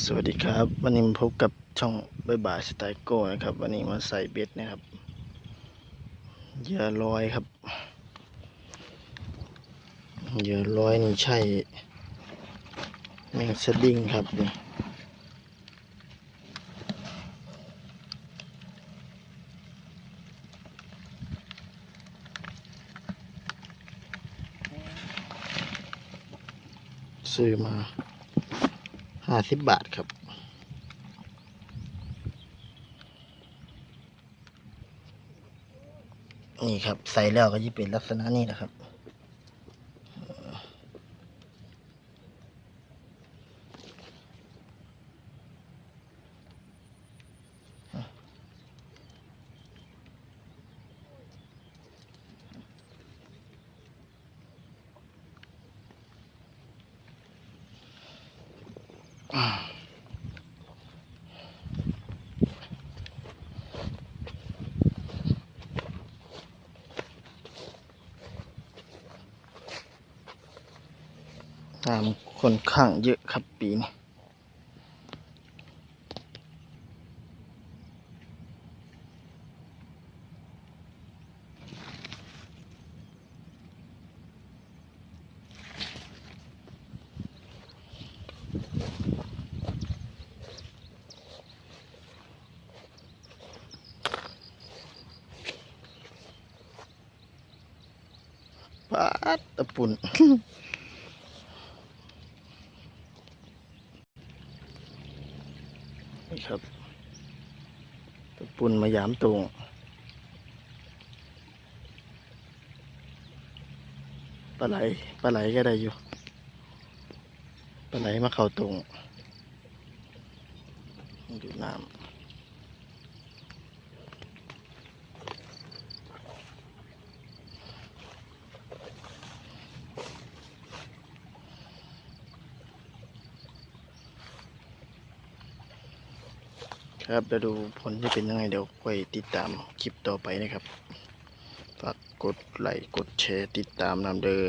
สวัสดีครับ วันนี้มาพบกับช่องบายบายสไตล์โก้นะครับ วันนี้มาใส่เบ็ดนะครับเหยื่อลอยครับเหยื่อลอยนี่ใช่แมงสดิ้งครับนี่ซื้อมา ห้าสิบบาทครับ นี่ครับใส่แล้วก็จะเป็นลักษณะนี้นะครับ น้ำค่อนข้างเยอะครับปีนี้ ปาดตะปุ่นนี่ครับ ตะปุ่นมายามตรงปลาไหลปลาไหลก็ได้อยู่ปลาไหลมาเข้าตรงดูน้ำ ครับจะดูผลจะเป็นยังไงเดี๋ยวไปติดตามคลิปต่อไปนะครับ ฝากกดไลค์กดแชร์ติดตามนำเด้อ